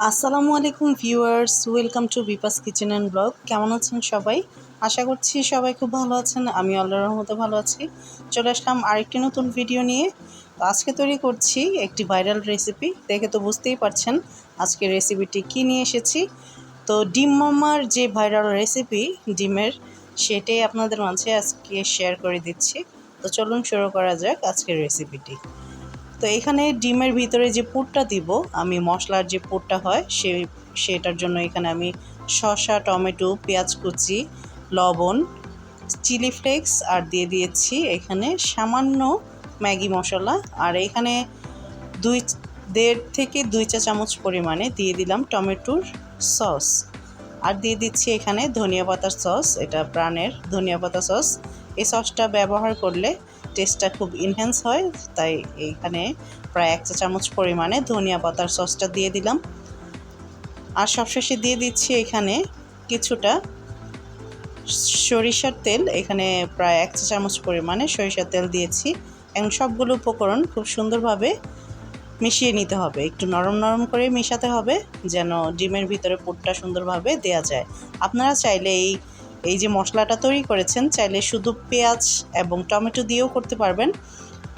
আসসালামু আলাইকুম viewers, welcome to Bipas kitchen and blog. কেমন আছেন সবাই? আশা করছি সবাই খুব ভালো আছেন আমি আল্লাহর রহমতে ভালো আছি। চলে আসলাম আরেকটি নতুন ভিডিও নিয়ে। তো আজকে তৈরি করছি একটি ভাইরাল রেসিপি দেখে তো বুঝতেই পারছেন আজকে রেসিপিটি কি নিয়ে এসেছি। তো ডিম মামার যে ভাইরাল রেসিপি ডিমের, সেটাই আপনাদের মাঝে আজকে শেয়ার করে দিচ্ছি। তো চলুন শুরু করা যাক আজকের রেসিপিটি তো এখানে ডিমের ভিতরে যে পুরটা দিব, আমি মশলার যে পুরটা হয়, সে, সেটার জন্য এখানে আমি শসা, টমেটো, পেঁয়াজ কুচি, লবণ, চিলি ফ্লেক্স, আর দিয়ে দিয়েছি এখানে সামান্য ম্যাগি মশলা। আর এখানে দুই, দেড় থেকে দুই চা চামচ পরিমাণে দিয়ে দিলাম টমেটোর সস। আর দিয়ে দিচ্ছি এখানে ধনিয়া পাতার সস, এটা প্রাণের ধনিয়া পাতা সস। এই সসটা ব্যবহার করলে টেস্টটা খুব ইনহ্যান্স হয়, তাই এইখানে প্রায় এক চা চামচ পরিমাণে ধনিয়া পাতার সসটা দিয়ে দিলাম। আর সবশেষে দিয়ে দিচ্ছি এখানে কিছুটা সরিষার তেল, এখানে প্রায় এক চা চামচ পরিমাণে সরিষার তেল দিয়েছি। এবং সবগুলো উপকরণ খুব সুন্দরভাবে মিশিয়ে নিতে হবে, একটু নরম নরম করে মেশাতে হবে, যেন ডিমের ভিতরে পুরটা সুন্দরভাবে দেয়া যায়। আপনারা চাইলে এই এই যে মশলাটা তৈরি করেছেন, চাইলে শুধু পেঁয়াজ এবং টমেটো দিয়েও করতে পারবেন।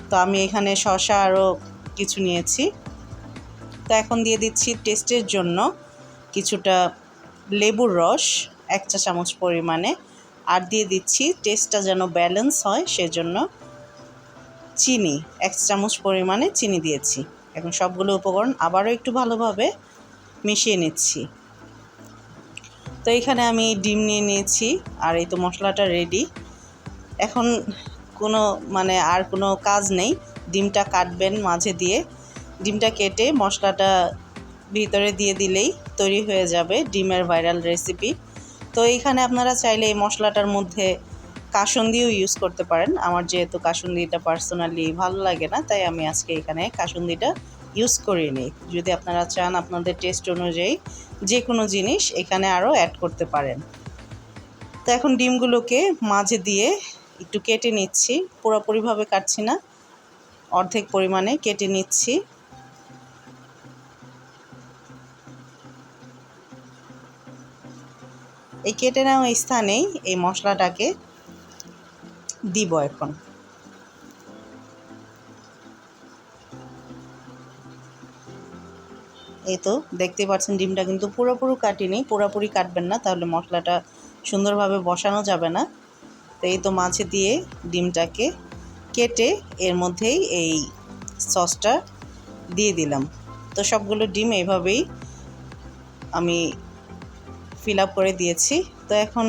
তো আমি এখানে শসা আরও কিছু নিয়েছি। তো এখন দিয়ে দিচ্ছি টেস্টের জন্য কিছুটা লেবুর রস, এক চা চামচ পরিমাণে। আর দিয়ে দিচ্ছি টেস্টটা যেন ব্যালেন্স হয়, সেজন্য চিনি, এক চামচ পরিমাণে চিনি দিয়েছি। এখন সবগুলো উপকরণ আবারও একটু ভালোভাবে মিশিয়ে নিচ্ছি। তো এখানে আমি ডিম নিয়ে নিয়েছি আর এই তো মশলাটা রেডি এখন কোনো মানে আর কোনো কাজ নেই। ডিমটা কাটবেন মাঝে দিয়ে। ডিমটা কেটে মশলাটা ভিতরে দিয়ে দিলেই তৈরি হয়ে যাবে ডিমের ভাইরাল রেসিপি তো এইখানে আপনারা চাইলে এই মশলাটার মধ্যে কাসুন্দিও ইউজ করতে পারেন। আমার যেহেতু কাসুন্দিটা পার্সোনালি ভালো লাগে না, তাই আমি আজকে এখানে কাসুন্দিটা ইউজ করিনি যদি আপনারা চান আপনাদের টেস্ট অনুযায়ী যে কোনো জিনিস এখানে আরও অ্যাড করতে পারেন। তো এখন ডিমগুলোকে মাঝে দিয়ে একটু কেটে নিচ্ছি। পুরোপুরিভাবে কাটছি না। অর্ধেক পরিমাণে কেটে নিচ্ছি। এই কেটে নেওয়া স্থানেই এই মশলাটাকে দিব এখন। এই তো দেখতে পাচ্ছেন ডিমটা কিন্তু পুরোপুরি কাটিনি, পুরোপুরি কাটবেন না, তাহলে মশলাটা সুন্দরভাবে বসানো যাবে না। তো এই তো মাঝে দিয়ে ডিমটাকে কেটে এর মধ্যেই এই সসটা দিয়ে দিলাম। তো সবগুলো ডিম এইভাবেই আমি ফিল আপ করে দিয়েছি। তো এখন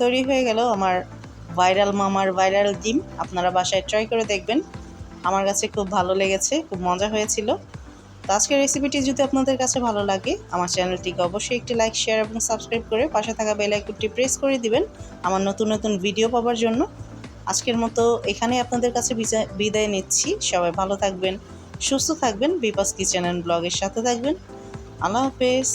তৈরি হয়ে গেল আমার ভাইরাল মামার ভাইরাল ডিম। আপনারা বাসায় ট্রাই করে দেখবেন। আমার কাছে খুব ভালো লেগেছে, খুব মজা হয়েছিল। তো আজকের রেসিপিটি যদি আপনাদের কাছে ভালো লাগে, আমার চ্যানেলটিকে অবশ্যই একটি লাইক শেয়ার এবং সাবস্ক্রাইব করে পাশে থাকা বেল আইকনটি প্রেস করে দিবেন আমার নতুন নতুন ভিডিও পাওয়ার জন্য। আজকের মতো এখানে আপনাদের কাছে বিদায় নিচ্ছি। সবাই ভালো থাকবেন, সুস্থ থাকবেন। বিপাস কিচেন অ্যান্ড ব্লগের সাথে থাকবেন। আল্লাহ হাফেজ।